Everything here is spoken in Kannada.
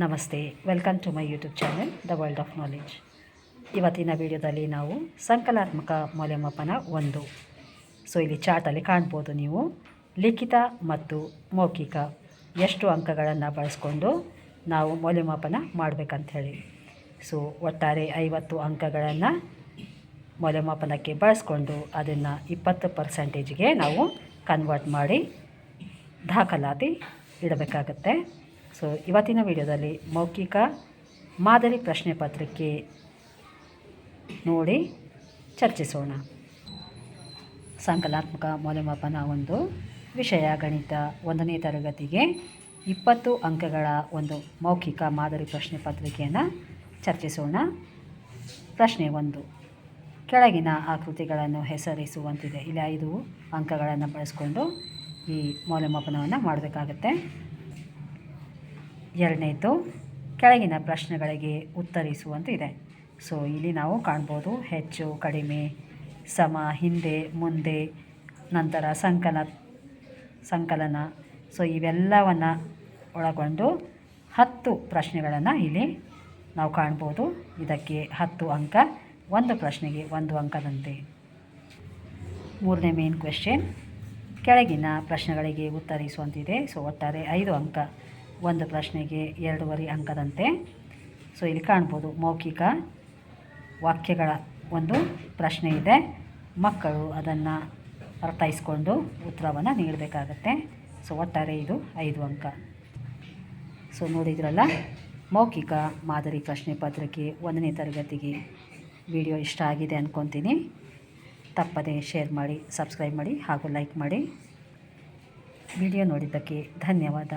ನಮಸ್ತೆ welcome to my YouTube channel the world of knowledge ಇವತ್ತಿನ ವಿಡಿಯೋದಲ್ಲಿ ನಾವು ಸಂಕಲಾತ್ಮಕ ಮೌಲ್ಯಮಾಪನ ಒಂದು. ಸೊ ಇಲ್ಲಿ ಚಾರ್ಟಲ್ಲಿ ಕಾಣ್ಬೋದು ನೀವು. ಲಿಖಿತ ಮತ್ತು ಮೌಖಿಕ ಎಷ್ಟು ಅಂಕಗಳನ್ನು ಬಳಸ್ಕೊಂಡು ನಾವು ಮೌಲ್ಯಮಾಪನ ಮಾಡಬೇಕಂತ ಹೇಳಿ ಸೊ ಒಟ್ಟಾರೆ ಐವತ್ತು ಅಂಕಗಳನ್ನು ಮೌಲ್ಯಮಾಪನಕ್ಕೆ ಬಳಸ್ಕೊಂಡು ಅದನ್ನು ಇಪ್ಪತ್ತು ಪರ್ಸೆಂಟೇಜ್ಗೆ ನಾವು ಕನ್ವರ್ಟ್ ಮಾಡಿ ದಾಖಲಾತಿ ಇಡಬೇಕಾಗತ್ತೆ. ಸೊ ಇವತ್ತಿನ ವಿಡಿಯೋದಲ್ಲಿ ಮೌಖಿಕ ಮಾದರಿ ಪ್ರಶ್ನೆ ಪತ್ರಿಕೆ ನೋಡಿ ಚರ್ಚಿಸೋಣ. ಸಂಕಲಾತ್ಮಕ ಮೌಲ್ಯಮಾಪನ ಒಂದು ವಿಷಯ ಗಣಿತ ಒಂದನೇ ತರಗತಿಗೆ ಇಪ್ಪತ್ತು ಅಂಕಗಳ ಒಂದು ಮೌಖಿಕ ಮಾದರಿ ಪ್ರಶ್ನೆ ಪತ್ರಿಕೆಯನ್ನು ಚರ್ಚಿಸೋಣ. ಪ್ರಶ್ನೆ ಒಂದು, ಕೆಳಗಿನ ಆಕೃತಿಗಳನ್ನು ಹೆಸರಿಸುವಂತಿದೆ. ಇಲ್ಲಿ ಐದು ಅಂಕಗಳನ್ನು ಬಳಸಿಕೊಂಡು ಈ ಮೌಲ್ಯಮಾಪನವನ್ನು ಮಾಡಬೇಕಾಗತ್ತೆ. ಎರಡನೇದು ಕೆಳಗಿನ ಪ್ರಶ್ನೆಗಳಿಗೆ ಉತ್ತರಿಸುವಂತಿದೆ ಸೊ, ಇಲ್ಲಿ ನಾವು ಕಾಣ್ಬೋದು ಹೆಚ್ಚು ಕಡಿಮೆ, ಸಮ, ಹಿಂದೆ, ಮುಂದೆ, ನಂತರ ಸಂಕಲ, ಸಂಕಲನ. ಸೊ, ಇವೆಲ್ಲವನ್ನು ಒಳಗೊಂಡು ಹತ್ತು ಪ್ರಶ್ನೆಗಳನ್ನು ಇಲ್ಲಿ ನಾವು ಕಾಣ್ಬೋದು. ಇದಕ್ಕೆ ಹತ್ತು ಅಂಕ, ಒಂದು ಪ್ರಶ್ನೆಗೆ ಒಂದು ಅಂಕದಂತೆ. ಮೂರನೇ ಮೇನ್ ಕ್ವೆಶ್ಚನ್ ಕೆಳಗಿನ ಪ್ರಶ್ನೆಗಳಿಗೆ ಉತ್ತರಿಸುವಂತಿದೆ. ಸೊ, ಒಟ್ಟಾರೆ ಐದು ಅಂಕ. ಒಂದು ಪ್ರಶ್ನೆಗೆ ಎರಡೂವರೆ ಅಂಕದಂತೆ. ಸೊ ಇಲ್ಲಿ ಕಾಣ್ಬೋದು ಮೌಖಿಕ ವಾಕ್ಯಗಳ ಒಂದು ಪ್ರಶ್ನೆ ಇದೆ. ಮಕ್ಕಳು ಅದನ್ನು ಅರ್ಥೈಸ್ಕೊಂಡು ಉತ್ತರವನ್ನು ನೀಡಬೇಕಾಗತ್ತೆ. ಸೊ ಒಟ್ಟಾರೆ ಇದು ಐದು ಅಂಕ. ಸೊ ನೋಡಿದ್ರಲ್ಲ, ಮೌಖಿಕ ಮಾದರಿ ಪ್ರಶ್ನೆ ಪತ್ರಿಕೆ ಒಂದನೇ ತರಗತಿಗೆ ವಿಡಿಯೋ ಇಷ್ಟ ಆಗಿದೆ ಅಂದ್ಕೊತೀನಿ ತಪ್ಪದೆ ಶೇರ್ ಮಾಡಿ, ಸಬ್ಸ್ಕ್ರೈಬ್ ಮಾಡಿ ಹಾಗೂ ಲೈಕ್ ಮಾಡಿ. ವಿಡಿಯೋ ನೋಡಿದ್ದಕ್ಕೆ ಧನ್ಯವಾದ.